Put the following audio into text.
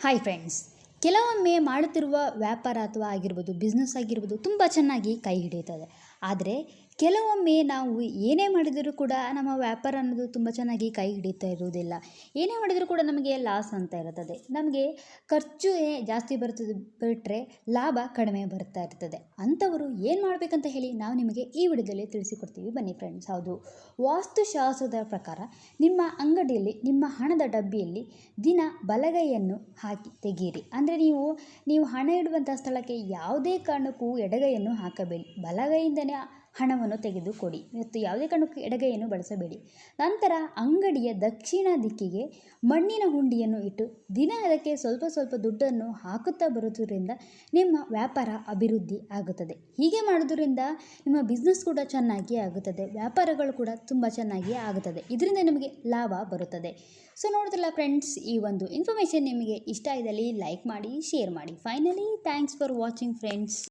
Hi friends ಕೆಲವೊಮ್ಮೆ ಮಾಡುತ್ತಿರುವ ವ್ಯಾಪಾರ ಅಥವಾ ಆಗಿರ್ಬೋದು ಬಿಸ್ನೆಸ್ ಆಗಿರ್ಬೋದು ತುಂಬ ಚೆನ್ನಾಗಿ ಕೈ ಹಿಡಿಯುತ್ತದೆ. ಆದರೆ ಕೆಲವೊಮ್ಮೆ ನಾವು ಏನೇ ಮಾಡಿದರೂ ಕೂಡ ನಮ್ಮ ವ್ಯಾಪಾರ ಅನ್ನೋದು ತುಂಬ ಚೆನ್ನಾಗಿ ಕೈ ಹಿಡಿತಾ ಇರುವುದಿಲ್ಲ. ಏನೇ ಮಾಡಿದರೂ ಕೂಡ ನಮಗೆ ಲಾಸ್ ಅಂತ ಇರುತ್ತದೆ. ನಮಗೆ ಖರ್ಚು ಜಾಸ್ತಿ ಬರ್ತದೆ ಬಿಟ್ಟರೆ ಲಾಭ ಕಡಿಮೆ ಬರ್ತಾ ಇರ್ತದೆ. ಅಂಥವರು ಏನು ಮಾಡಬೇಕಂತ ಹೇಳಿ ನಾವು ನಿಮಗೆ ಈ ವಿಡಿಯೋದಲ್ಲಿ ತಿಳಿಸಿಕೊಡ್ತೀವಿ. ಬನ್ನಿ ಫ್ರೆಂಡ್ಸ್ ಹೌದು. ವಾಸ್ತುಶಾಸ್ತ್ರದ ಪ್ರಕಾರ ನಿಮ್ಮ ಅಂಗಡಿಯಲ್ಲಿ, ನಿಮ್ಮ ಹಣದ ಡಬ್ಬಿಯಲ್ಲಿ ದಿನ ಬಲಗೈಯನ್ನು ಹಾಕಿ ತೆಗೆಯಿರಿ. ಅಂದರೆ ನೀವು ನೀವು ಹಣ ಇಡುವಂಥ ಸ್ಥಳಕ್ಕೆ ಯಾವುದೇ ಕಾರಣಕ್ಕೂ ಎಡಗೈಯನ್ನು ಹಾಕಬೇಡಿ. ಹಣವನ್ನು ತೆಗೆದುಕೊಡಿ. ಮತ್ತು ಯಾವುದೇ ಕಾರಣಕ್ಕೂ ಎಡಗೈಯನ್ನು ಬಳಸಬೇಡಿ. ನಂತರ ಅಂಗಡಿಯ ದಕ್ಷಿಣ ದಿಕ್ಕಿಗೆ ಮಣ್ಣಿನ ಹುಂಡಿಯನ್ನು ಇಟ್ಟು ದಿನ ಅದಕ್ಕೆ ಸ್ವಲ್ಪ ಸ್ವಲ್ಪ ದುಡ್ಡನ್ನು ಹಾಕುತ್ತಾ ಬರುವುದರಿಂದ ನಿಮ್ಮ ವ್ಯಾಪಾರ ಅಭಿವೃದ್ಧಿ ಆಗುತ್ತದೆ. ಹೀಗೆ ಮಾಡೋದ್ರಿಂದ ನಿಮ್ಮ ಬಿಸ್ನೆಸ್ ಕೂಡ ಚೆನ್ನಾಗಿ ಆಗುತ್ತದೆ. ವ್ಯಾಪಾರಗಳು ಕೂಡ ತುಂಬ ಚೆನ್ನಾಗಿ ಆಗುತ್ತದೆ. ಇದರಿಂದ ನಿಮಗೆ ಲಾಭ ಬರುತ್ತದೆ. ಸೊ ನೋಡಿದ್ರಲ್ಲ ಫ್ರೆಂಡ್ಸ್ ಈ ಒಂದು ಇನ್ಫಾರ್ಮೇಷನ್ ನಿಮಗೆ ಇಷ್ಟ ಇದ್ದಲ್ಲಿ ಲೈಕ್ ಮಾಡಿ ಶೇರ್ ಮಾಡಿ. Finally thanks for watching friends